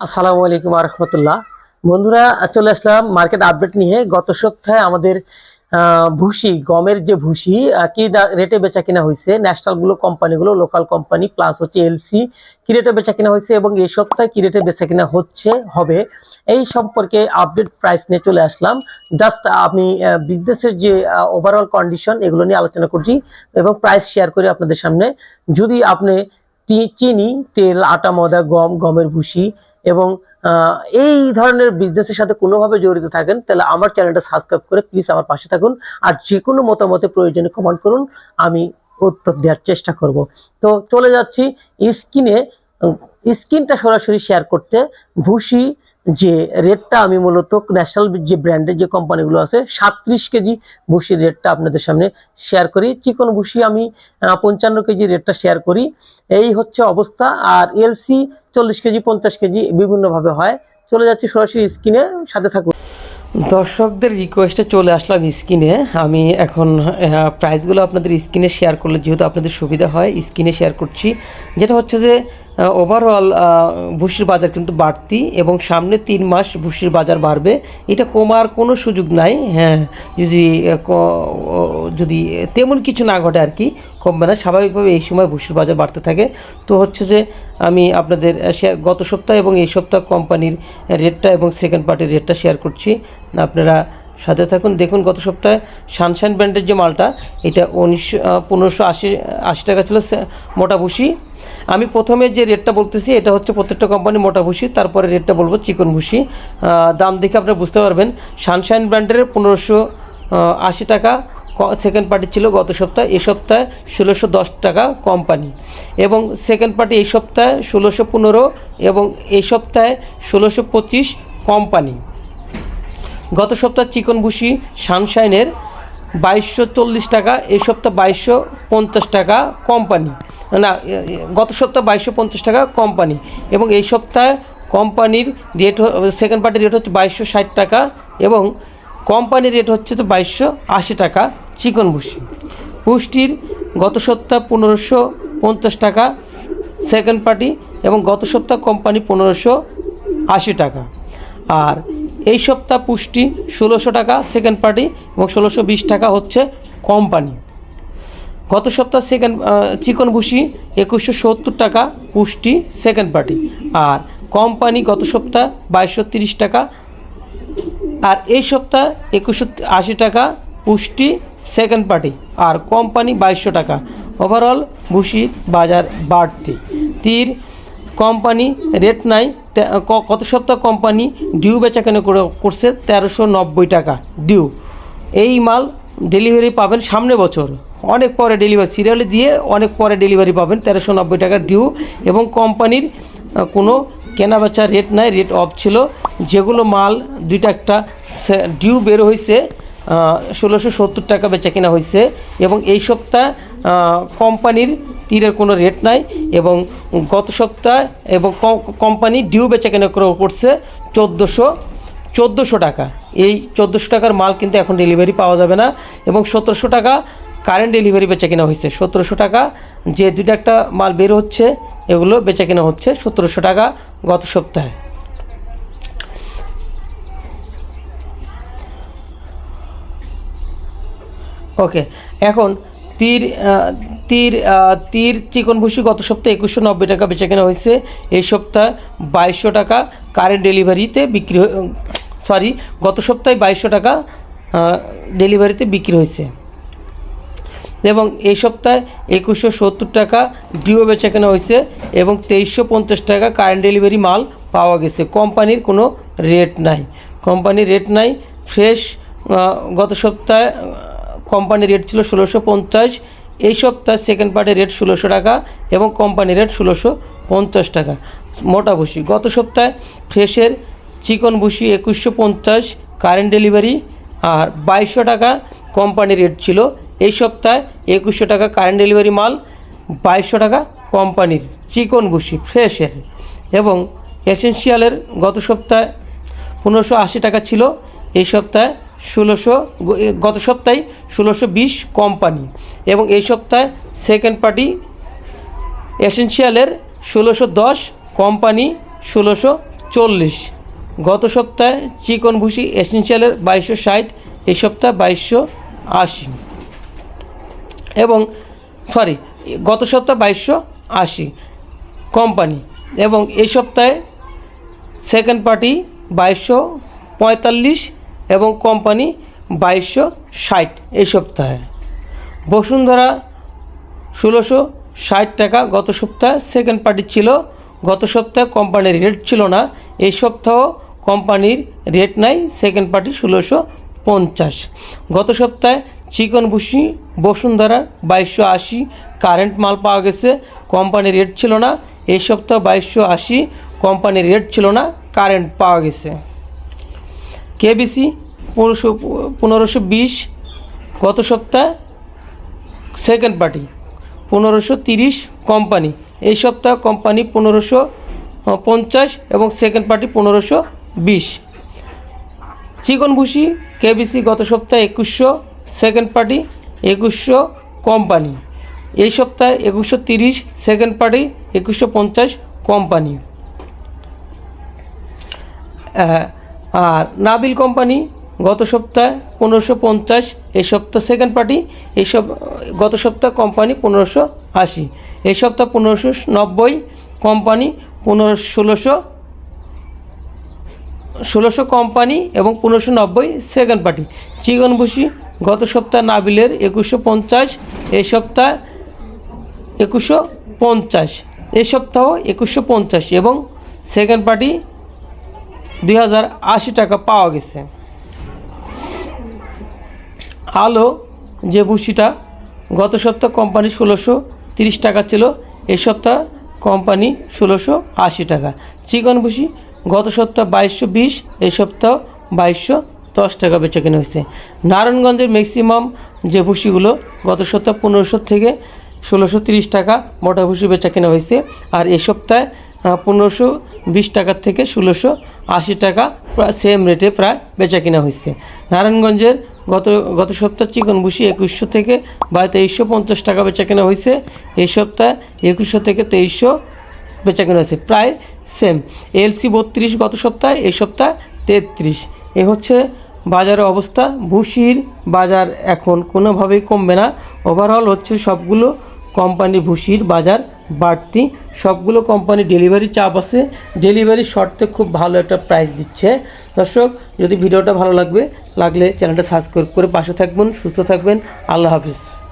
আসসালামু আলাইকুম রহমতুল্লাহ। বন্ধুরা, চলে আসলাম মার্কেট আপডেট নিয়ে। গত সপ্তাহে আমাদের ভুসি, গমের যে ভুসি কি রেটে বেচা কিনা হয়েছে, ন্যাশনালগুলো, কোম্পানিগুলো, লোকাল কোম্পানি, প্লাস হচ্ছে এলসি কি রেটে বেচা কিনা হয়েছে এবং এই সপ্তাহে কি রেটে বেচা কিনা হচ্ছে, হবে। এই সম্পর্কে আপডেট প্রাইস নিয়ে চলে আসলাম। জাস্ট আমি বিজনেসের যে ওভারঅল কন্ডিশন এগুলো নিয়ে আলোচনা করছি এবং প্রাইস শেয়ার করি আপনাদের সামনে। যদি আপনি চিনি, তেল, আটা, ময়দা, গম, গমের ভুসি এবং এই ধরনের বিজনেসের সাথে কোনোভাবে জড়িত থাকেন, তাহলে আমার চ্যানেলটা সাবস্ক্রাইব করে প্লিজ আমার পাশে থাকুন। আর যে কোনো মতামতে প্রয়োজনে কমেন্ট করুন, আমি উত্তর দেওয়ার চেষ্টা করব। তো চলে যাচ্ছি স্কিনে স্কিনটা সরাসরি শেয়ার করতে ভুসি যে রেটটা আমি মূলত ন্যাশনাল যে ব্র্যান্ডের যে কোম্পানিগুলো আছে, সাতত্রিশ কেজি ভুসির রেটটা আপনাদের সামনে শেয়ার করি। চিকন ভুসি আমি পঞ্চান্ন কেজি রেটটা শেয়ার করি। এই হচ্ছে অবস্থা। আর এলসি চল্লিশ কেজি, পঞ্চাশ কেজি বিভিন্নভাবে হয়। চলে যাচ্ছি সরাসরি স্ক্রিনে, সাথে থাকুন। দর্শকদের রিকোয়েস্টে চলে আসলাম স্ক্রিনে। আমি এখন প্রাইসগুলো আপনাদের স্ক্রিনে শেয়ার করলে যেহেতু আপনাদের সুবিধা হয়, স্ক্রিনে শেয়ার করছি। যেটা হচ্ছে যে ওভারঅল ভুসির বাজার কিন্তু বাড়তি এবং সামনে তিন মাস ভুসির বাজার বাড়বে। এটা কমার কোনো সুযোগ নাই হ্যাঁ। যদি যদি তেমন কিছু না ঘটে আর কি, কমবে না। স্বাভাবিকভাবে এই সময় ভুসির বাজার বাড়তে থাকে। তো হচ্ছে যে, আমি আপনাদের শেয়ার গত সপ্তাহ এবং এই সপ্তাহ কোম্পানির রেটটা এবং সেকেন্ড পার্টির রেটটা শেয়ার করছি। আপনারা সাথে থাকুন। দেখুন, গত সপ্তাহে সানশাইন ব্র্যান্ডের যে মালটা, এটা উনিশশো পনেরোশো আশি আশি টাকা ছিল, সে- মোটা ভুসি। আমি প্রথমে যে রেটটা বলতেছি, এটা হচ্ছে প্রত্যেকটা কোম্পানি মোটা ভুসি, তারপরে রেটটা বলব চিকন ভুসি। দাম দেখে আপনারা বুঝতে পারবেন সানশাইন ব্র্যান্ডের পনেরোশো আশি টাকা সেকেন্ড পার্টি ছিল গত সপ্তাহে এই সপ্তাহে ষোলোশো দশ টাকা কোম্পানি। এবং সেকেন্ড পার্টি এই সপ্তাহে ষোলোশো পনেরো এবং এই সপ্তাহে ষোলোশো পঁচিশ কোম্পানি। গত সপ্তাহ চিকন ভুসি সানশাইনের বাইশশো চল্লিশ টাকা এই সপ্তাহ বাইশশো পঞ্চাশ টাকা কোম্পানি। না গত সপ্তাহ বাইশশো পঞ্চাশ টাকা কোম্পানি এবং এই সপ্তাহে কোম্পানির রেট সেকেন্ড পার্টির রেট হচ্ছে বাইশশো ষাট টাকা এবং কোম্পানির রেট হচ্ছে তো বাইশশো আশি টাকা চিকন ভুসি পুষ্টির গত সপ্তাহ পনেরোশো পঞ্চাশ টাকা সেকেন্ড পার্টি এবং গত সপ্তাহ কোম্পানি পনেরোশো আশি টাকা। আর এই সপ্তাহ পুষ্টি ষোলোশো টাকা সেকেন্ড পার্টি এবং ষোলোশো বিশ টাকা হচ্ছে কোম্পানি গত সপ্তাহ সেকেন্ড চিকন ভুসি একুশশো সত্তর টাকা পুষ্টি সেকেন্ড পার্টি আর কোম্পানি গত সপ্তাহ বাইশশো তিরিশ টাকা। আর এই সপ্তাহ একুশশো আশি টাকা পুষ্টি সেকেন্ড পার্টি আর কোম্পানি বাইশশো টাকা। ওভারঅল ভুসি বাজার বাড়তি। তীর কোম্পানি রেট নাই কত সপ্তাহ কোম্পানি ডিউ বেচা কেন করে- করছে তেরোশো নব্বই টাকা ডিউ এই মাল ডেলিভারি পাবেন সামনে বছর। অনেক পরে ডেলিভারি সিরিয়ালে দিয়ে অনেক পরে ডেলিভারি পাবেন তেরোশো নব্বই টাকা ডিউ এবং কোম্পানির কোনো কেনা বেচা রেট নাই রেট অফ ছিল। যেগুলো মাল দুইটা একটা ডিউ বের হয়েছে ষোলোশো সত্তর টাকা বেচা কেনা হয়েছে এবং এই সপ্তাহ কোম্পানির তীরের কোনো রেট নাই এবং গত সপ্তাহ এবং কোম্পানি ডিউ বেচা কেনা করে- করছে চোদ্দোশো চোদ্দোশো টাকা। এই চোদ্দোশো টাকার মাল কিন্তু এখন ডেলিভারি পাওয়া যাবে না এবং সতেরোশো টাকা কারেন্ট ডেলিভারি বেচা কেনা হয়েছে। সতেরোশো টাকা যে দুইটা একটা মাল বের হচ্ছে, এগুলো বেচা কেনা হচ্ছে সতেরোশো টাকা গত সপ্তাহে। ওকে এখন তীর তীর তীর চিকন ভুসি গত সপ্তাহে একুশশো নব্বই টাকা বেচা কেনা হয়েছে। এই সপ্তাহ বাইশশো টাকা কারেন্ট ডেলিভারিতে বিক্রি সরি গত সপ্তাহে বাইশশো টাকা ডেলিভারিতে বিক্রি হয়েছে। এবং এই সপ্তাহে একুশশো সত্তর টাকা ডিও বেচা কেনা হয়েছে এবং তেইশশো পঞ্চাশ টাকা কারেন্ট ডেলিভারি মাল পাওয়া গেছে। কোম্পানির কোনো রেট নাই। কোম্পানির রেট নাই। ফ্রেশ গত সপ্তাহে কোম্পানির রেট ছিল ষোলোশো পঞ্চাশ এই সপ্তাহে সেকেন্ড পার্টের রেট ষোলোশো টাকা এবং কোম্পানির রেট ষোলোশো পঞ্চাশ টাকা। মোটা ভুসি গত সপ্তাহে ফ্রেশের চিকন ভুসি একুশশো পঞ্চাশ কারেন্ট ডেলিভারি আর বাইশশো টাকা কোম্পানির রেট ছিল। এই সপ্তাহে একুশশো টাকা কারেন্ট ডেলিভারি মাল, বাইশশো টাকা কোম্পানির চিকন ভুসি ফ্রেশের এবং এসেন্সিয়ালের গত সপ্তাহে পনেরোশো আশি টাকা ছিল। এই সপ্তাহে ষোলোশো, গত সপ্তাহে ষোলোশো বিশ কোম্পানি এবং এই সপ্তাহে সেকেন্ড পার্টি এসেন্সিয়ালের ষোলোশো দশ, কোম্পানি ষোলোশো চল্লিশ। গত সপ্তাহে চিকন ভুসি এসেন্সিয়ালের বাইশশো ষাট, এই সপ্তাহে বাইশশো আশি। এবং সরি গত সপ্তাহে বাইশশো আশি কোম্পানি এবং এই সপ্তাহে সেকেন্ড পার্টি বাইশশো পঁয়তাল্লিশ এবং কোম্পানি বাইশশো ষাট এই সপ্তাহে। বসুন্ধরা ষোলোশো ষাট টাকা গত সপ্তাহে। সেকেন্ড পার্টি ছিল, গত সপ্তাহে কোম্পানির রেট ছিল না, এই সপ্তাহ কোম্পানির রেট নাই সেকেন্ড পার্টি ষোলোশো পঞ্চাশ। গত সপ্তাহে চিকন ভুসি বসুন্ধরা বাইশশো আশি কারেন্ট মাল পাওয়া গেছে, কোম্পানির রেট ছিল না, এই সপ্তাহ বাইশশো আশি, কোম্পানির রেট ছিল না কারেন্ট পাওয়া গেছে। কেবিসি পনেরোশো পনেরোশো বিশ গত সপ্তাহে সেকেন্ড পার্টি, পনেরোশো তিরিশ কোম্পানি। এই সপ্তাহ কোম্পানি পনেরোশো পঞ্চাশ এবং সেকেন্ড পার্টি পনেরোশো বিশ। চিকন ভুসি কেবিসি গত সপ্তাহে একুশশো, সেকেন্ড পার্টি একুশশো কোম্পানি। এই সপ্তাহে একুশশো তিরিশ, সেকেন্ড পার্টি একুশশো পঞ্চাশ কোম্পানি। আর নাবিল কোম্পানি গত সপ্তাহে পনেরোশো পঞ্চাশ, এই সপ্তাহ সেকেন্ড পার্টি এই সব, গত সপ্তাহ কোম্পানি পনেরোশো আশি, এই সপ্তাহ পনেরোশো নব্বই, কোম্পানি পনেরো, ষোলোশো ষোলোশো কোম্পানি এবং পনেরোশো নব্বই সেকেন্ড পার্টি চিকন ভুসি গত সপ্তাহ নাবিলের একুশশো পঞ্চাশ, এই সপ্তাহ একুশশো পঞ্চাশ, এই সপ্তাহ একুশশো পঞ্চাশ এবং সেকেন্ড পার্টি দুই হাজার আশি টাকা পাওয়া গেছে। আলো যে ভুসিটা গত সপ্তাহ কোম্পানি ষোলোশো তিরিশ টাকা ছিল এ সপ্তাহ কোম্পানি ষোলোশো আশি টাকা। চিকন ভুসি গত সপ্তাহ বাইশশো বিশ, এই সপ্তাহ বাইশশো দশ টাকা বেচে কেনা হয়েছে। নারায়ণগঞ্জের ম্যাক্সিমাম যে ভুসিগুলো গত সপ্তাহ পনেরোশো থেকে ষোলোশো তিরিশ টাকা মোটা ভুসি বেচা কেনা হয়েছে, আর এ সপ্তাহে পনেরোশো বিশ টাকার থেকে ষোলোশো আশি টাকা প্রায় সেম রেটে প্রায় বেচা কিনা হয়েছে নারায়ণগঞ্জের গত গত সপ্তাহ চিকন ভুসি একুশশো থেকে বা তেইশশো পঞ্চাশ টাকা বেচা কেনা হয়েছে এই সপ্তাহে একুশশো থেকে তেইশশো বেচা কেনা হয়েছে প্রায় সেম এলসি বত্রিশ গত সপ্তাহে, এই সপ্তাহে তেত্রিশ। এ হচ্ছে বাজারের অবস্থা। ভুসির বাজার এখন কোনোভাবেই কমবে না। ওভারঅল হচ্ছে সবগুলো কোম্পানি ভুসির বাজার বাড়তি। সবগুলো কোম্পানি ডেলিভারি চাপ আছে। ডেলিভারি শর্তে খুব ভালো একটা প্রাইস দিচ্ছে। দর্শক, যদি ভিডিওটা ভালো লাগবে, লাগলে চ্যানেলটা সাবস্ক্রাইব করে পাশে থাকবেন, সুস্থ থাকবেন। আল্লাহ হাফিজ।